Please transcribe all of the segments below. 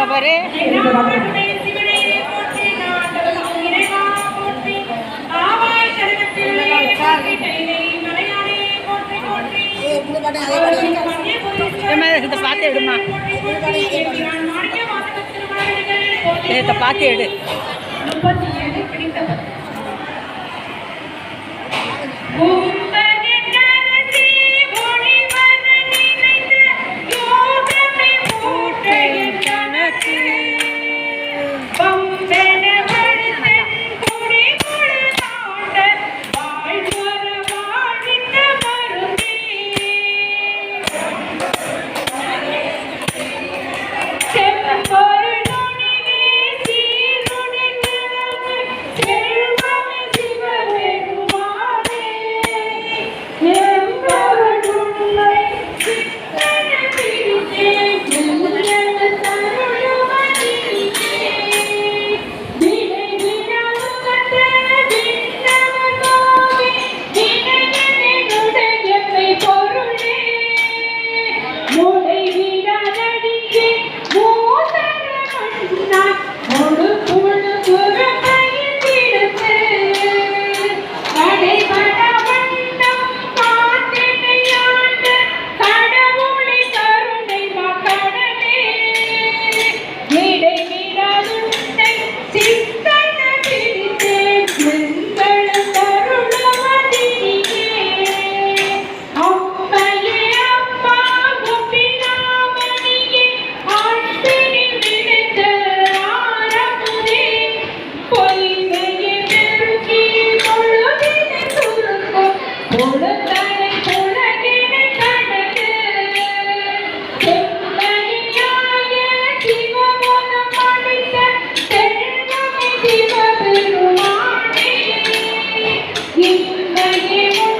அழகா பாரு இதை பார்த்து எடுமா இதை பார்த்து எடு. Thank you.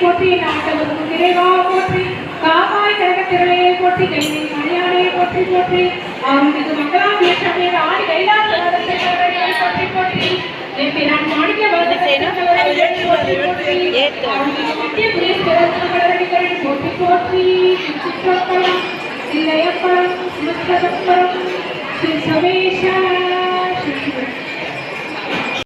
போற்றி நாட்டலுக்கு நிறைவா போற்றி காமாய் கனக திரளையை போற்றி கைதை மணியானையை போற்றி போற்றி அவருக்கு மங்களாம்பிய சமய ஆடி கைலாசத்தை போற்றி போற்றி. எம்பிரான் மாணிக்க போற்றி போற்றி.